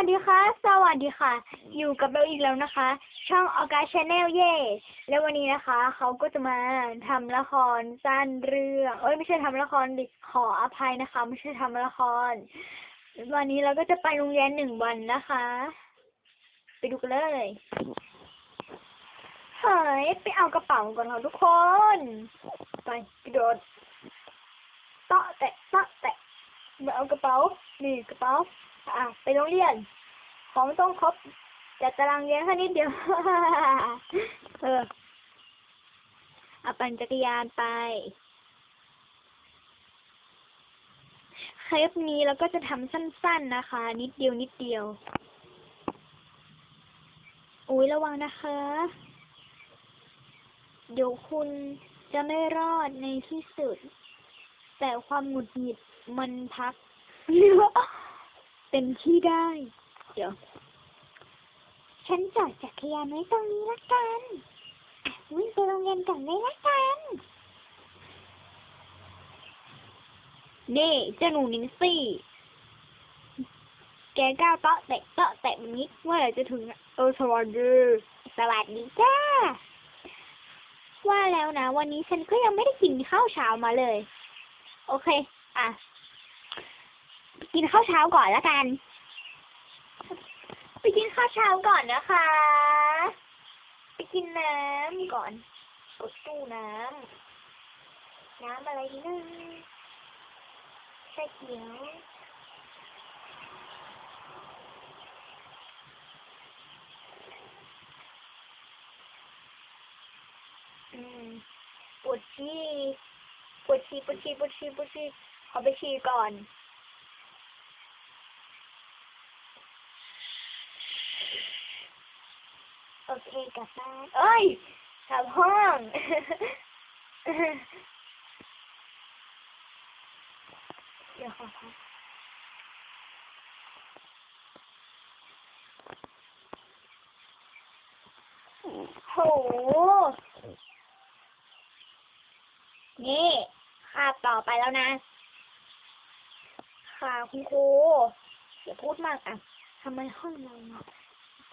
วัสดีค่ะ สวัสดีค่ะ อยู่กับเราอีกแล้วนะคะ ช่องออกาชาแนลเย่แล้ววันนี้นะคะ เขาก็จะมาทำละครสั้นเรื่องเอ้ยไม่ใช่ทำละครดิขออภัยนะคะ ไม่ใช่ทำละคร วันนี้เราก็จะไปโรงเรียนหนึ่งวันนะคะ ไปดูกันเลยเฮ้ยไปเอากระเป๋าก่อนค่ะทุกคน ไปกระโดดเตาะแตะเตาะแตะมาเอากระเป๋า นี่กระเป๋า อะไปโรงเรียน ของต้องครบจัดตารางเรียนแค่นิดเดียว เออเอาปั่นจักรยานไป คลิปนี้เราก็จะทำสั้น ๆนะคะ นิดเดียวนิดเดียว อุ้ยระวังนะคะ เดี๋ยวคุณจะไม่รอดในที่สุด แต่ความหงุดหงิดมันพัก เป็นที่ได้ เดี๋ยว ฉันจอดจักรยานไว้ตรงนี้ละกันอะวิ่งไปโรงเรียนก่อนเลยละกัน นี่เจ้าหนูนินซี่ แกก้าวเตาะแตะเตาะแตะแบบนี้เมื่อไหร่จะถึงอะเออสวัสดีสวัสดีจ้า ว่าแล้วนะ วันนี้ฉันก็ยังไม่ได้กินข้าวเช้ามาเลย โอเค อะ กินข้าวเช้าก่อนละกัน ไปกินข้าวเช้าก่อนนะคะ ไปกินน้ำก่อนกดตู้น้ำน้ำอะไรดีนะชาเขียวอืมปวดชีปวดชีปวดชีปวดชีปวดชีขอไปชีก่อน โอเคกับบ้านเอ้ยกับห้องเดี๋ยวขอพักโห นี่คาบต่อไปแล้วนะค่ะคุณครูอย่าพูดมากอะทำไมห้องเรา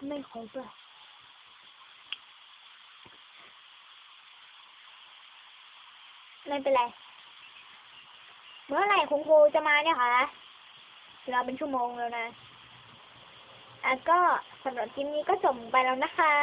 ไม่ครบอะ ไม่เป็นไร เมื่อไหร่คุณครูจะมาเนี่ยคะเราเป็นชั่วโมงแล้วนะอะก็สำหรับคลิปนี้ก็จบไปแล้วนะคะ